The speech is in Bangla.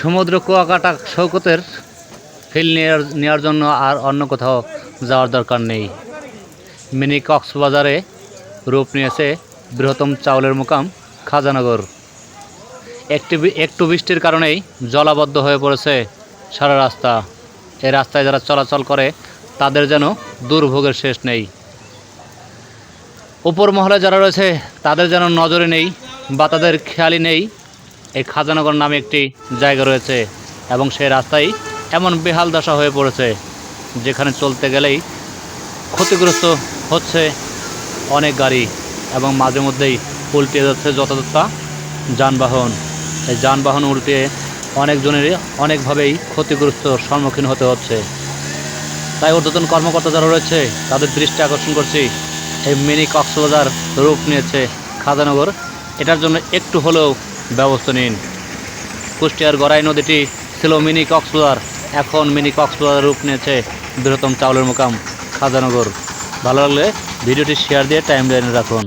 সমুদ্র কুয়াকাটা শৌকতের ফিল নেওয়ার নেওয়ার জন্য আর অন্য কোথাও যাওয়ার দরকার নেই। মিনি কক্সবাজারে রূপ নিয়েছে বৃহত্তম চাউলের মোকাম খাজানগর। একটি একটু বৃষ্টির কারণেই জলাবদ্ধ হয়ে পড়েছে সারা রাস্তা। এ রাস্তায় যারা চলাচল করে, তাদের যেন দুর্ভোগের শেষ নেই। উপর মহলে যারা রয়েছে, তাদের যেন নজরে নেই, বা তাদের খেয়ালই নেই এই খাজানগর নামে একটি জায়গা রয়েছে এবং সেই রাস্তায় এমন বেহাল দশা হয়ে পড়েছে, যেখানে চলতে গেলেই ক্ষতিগ্রস্ত হচ্ছে অনেক গাড়ি এবং মাঝে মধ্যেই উল্টে যাচ্ছে যথাযথা যানবাহন। এই যানবাহন উল্টে অনেকজনেরই অনেকভাবেই ক্ষতিগ্রস্তর সম্মুখীন হতে হচ্ছে। তাই ঊর্ধ্বতন কর্মকর্তা যারা রয়েছে, তাদের দৃষ্টি আকর্ষণ করছি। এই মিনি কক্সবাজার রূপ নিয়েছে খাজানগর। এটার জন্য একটু হলেও ব্যবস্থা নিন। কুষ্টিয়ার গড়াই নদীটি ছিল মিনি কক্সবাজার, এখন মিনি কক্সবাজার রূপ নিয়েছে বৃহত্তম চাউলের মোকাম খাজানগর। ভালো লাগলে ভিডিওটি শেয়ার দিয়ে টাইম লাইনে রাখুন।